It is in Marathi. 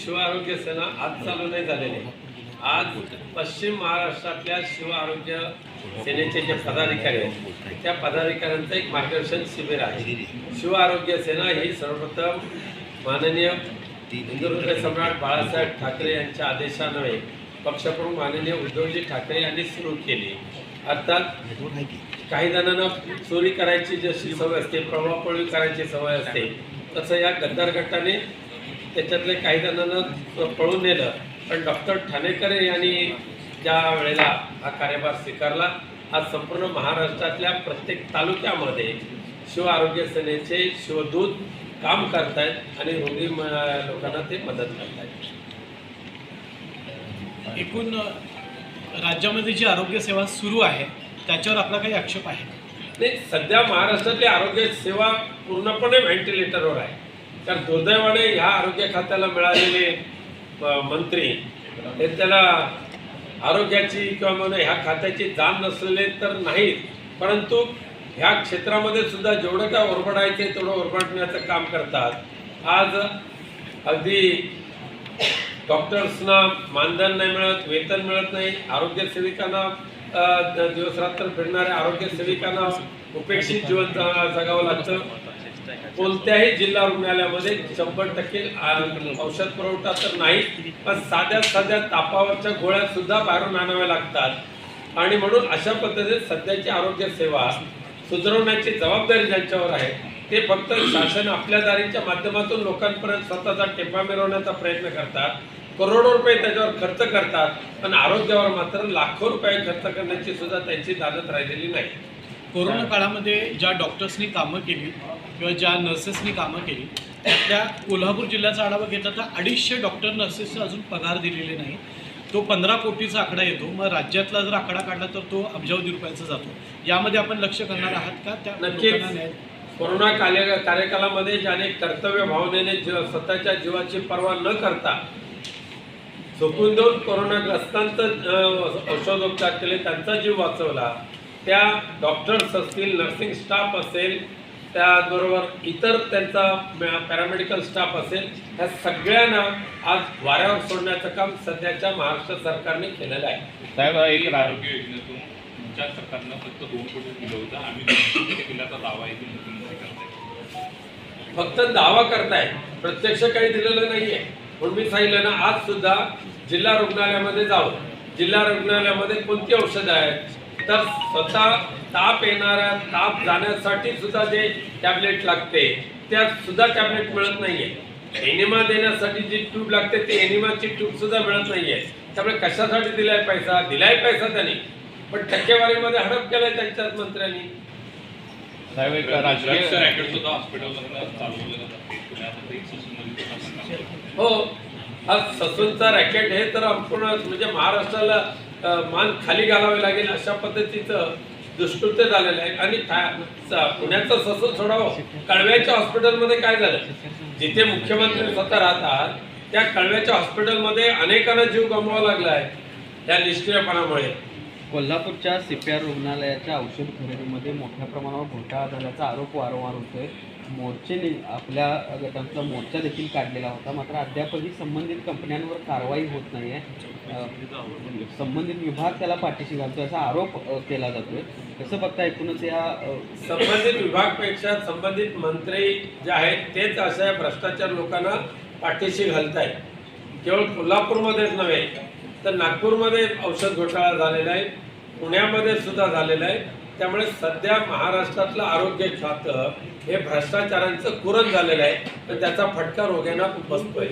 शिव आरोग्य सेना आज चालू नाही झालेली. आज पश्चिम महाराष्ट्रातल्या शिव आरोग्य सेनेचे जे पदाधिकारी आहेत त्या पदाधिकाऱ्यांचं एक मार्गदर्शन शिबिर आहे. शिव आरोग्य सेना ही सर्वप्रथम माननीय हिंदुहृदय सम्राट बाळासाहेब ठाकरे यांच्या आदेशान्वये पक्षप्रमुख माननीय उद्धवजी ठाकरे यांनी सुरू केली. अर्थात काही जणांना चोरी करायची जशी सवय असते प्रभावपळी करायची सवय असते तसं या गद्दार गटाने त्याच्यातले काही जणांना पळून नेलं. पण डॉक्टर ठाणेकर यांनी ज्या वेळेला हा कार्यभार स्वीकारला आज संपूर्ण महाराष्ट्रातल्या प्रत्येक तालुक्यामध्ये शिव आरोग्य सेनेचे शिवदूत काम करतायत आणि रोगी लोकांना ते मदत करतायत. एकूण राज्यामध्ये जी आरोग्य सेवा सुरू आहे त्याच्यावर आपला काही आक्षेप आहे? नाही सध्या महाराष्ट्रातली आरोग्य सेवा पूर्णपणे व्हेंटिलेटरवर आहे. तर दुर्दैवाने ह्या आरोग्य खात्याला मिळालेले मंत्री हे त्याला आरोग्याची किंवा म्हणून ह्या खात्याची जाण नसलेले तर नाहीत. परंतु ह्या क्षेत्रामध्ये सुद्धा जेवढं काय ओरबडायचे तेवढं ओरबडण्याचं काम करतात. आज अगदी डॉक्टर्सना मानधन नाही मिळत वेतन मिळत नाही आरोग्य सेविकांना अ, द- दिवसरात्र फिरणाऱ्या आरोग्य सेविकांना उपेक्षित जीवन जगावं लागतं. कोणत्याही जिल्हा रुग्णालयामध्ये शंभर टक्के औषध पुरवठा तर नाही पण साध्या साध्या तापावरच्या गोळ्या सुद्धा बाहेरून आणाव्या लागतात. आणि म्हणून अशा पद्धतीने सध्याची आरोग्य सेवा सुधारवण्याची जबाबदारी ज्यांच्यावर आहे ते फक्त शासन आपल्या दारीच्या माध्यमातून लोकांपर्यंत स्वतःचा टेपा मिरवण्याचा प्रयत्न करतात. करोडो रुपये त्याच्यावर खर्च करतात पण आरोग्यावर मात्र लाखो रुपये खर्च करण्याची सुद्धा त्यांची दादत राहिलेली नाही. कोरोना काळामध्ये ज्या डॉक्टर्सनी कामं केली किंवा ज्या नर्सेसनी कामं केली त्यातल्या कोल्हापूर जिल्ह्याचा आढावा घेतला तर अडीचशे डॉक्टर नर्सेसचा अजून पगार दिलेले नाही. तो पंधरा कोटीचा आकडा येतो. मग राज्यातला जर आकडा काढला तर तो अब्जावधी रुपयाचा जातो. यामध्ये आपण लक्ष करणार आहात का? त्या नक्कीच. कोरोना कार्य कार्यकालामध्ये ज्याने कर्तव्य भावनेने स्वतःच्या जीवाची पर्वा न करता झोपून देऊन कोरोनाग्रस्तांचं औषधोपचार केले त्यांचा जीव वाचवला. त्या डॉक्टर्स असतील नर्सिंग स्टाफ असेल त्याचबरोबर इतर त्यांचा पॅरामेडिकल स्टाफ असेल ह्या सगळ्यांना आज वाऱ्यावर सोडण्याचं काम सध्याच्या महाराष्ट्र सरकारने केलेलं आहे. साहेब एक आरोग्य योजनेतून तुमच्या सरकारनं फक्त दोन कोटी दिलं होतं. आम्ही दिल्याचा दावा आहे की मुख्यमंत्री करतायत फक्त दावा करताय. प्रत्यक्ष काही दिलेलं नाहीये. म्हणून मी सांगितलं ना आज सुद्धा जिल्हा रुग्णालयामध्ये जाऊ जिल्हा रुग्णालयामध्ये कोणती औषधं आहेत? तर स्वतः ताप येणाऱ्या ताप जाण्यासाठी सुद्धा जे टॅबलेट लागते त्या सुद्धा टॅबलेट मिळत नाहीये. एनिमा देण्यासाठी जी ट्यूब लागते ती एनिमाची ट्यूब सुद्धा मिळत नाहीये. त्यामुळे कशासाठी दिलाय पैसा? दिलाय पैसा त्यांनी. पण टक्केवारीमध्ये हडप केलाय त्यांच्याच मंत्र्यांनी. हो हा ससूनचा रॅकेट हे तर आपण म्हणजे महाराष्ट्राला मान खाली घालावे लागेल अशा पद्धतीचं दुष्कृत्य झालेलं आहे. आणि पुण्याचं ससून सोडावं. कळव्याच्या हॉस्पिटलमध्ये काय झालं? जिथे मुख्यमंत्री स्वतः राहतात त्या कळव्याच्या हॉस्पिटलमध्ये अनेकांना जीव गमवावा लागला आहे. त्या निष्क्रियपणामुळे. कोल्हापूरच्या सीपीआर रुग्णालयाच्या औषध खरेदीमध्ये मोठ्या प्रमाणावर घोटाळा झाल्याचा आरोप वारंवार होतोय. मोर्चेने आपल्या गटांचा मोर्चा देखील काढलेला होता. मात्र अद्यापही संबंधित कंपन्यांवर कारवाई होत नाही आहे संबंधित विभाग त्याला पाठीशी घालतो असा आरोप केला जातोय. कसं बघता एकूणच या संबंधित विभागपेक्षा संबंधित मंत्री जे आहेत तेच अशा भ्रष्टाचार लोकांना पाठीशी आहेत केवळ कोल्हापूरमध्येच नव्हे तर नागपूरमध्ये औषध घोटाळा झालेला आहे. पुण्यामध्ये सुद्धा झालेला आहे. त्यामुळे सध्या महाराष्ट्रातलं आरोग्य खातं हे भ्रष्टाचारांचं कुरण झालेलं आहे. तर त्याचा फटका रोग्यांना बसतोय.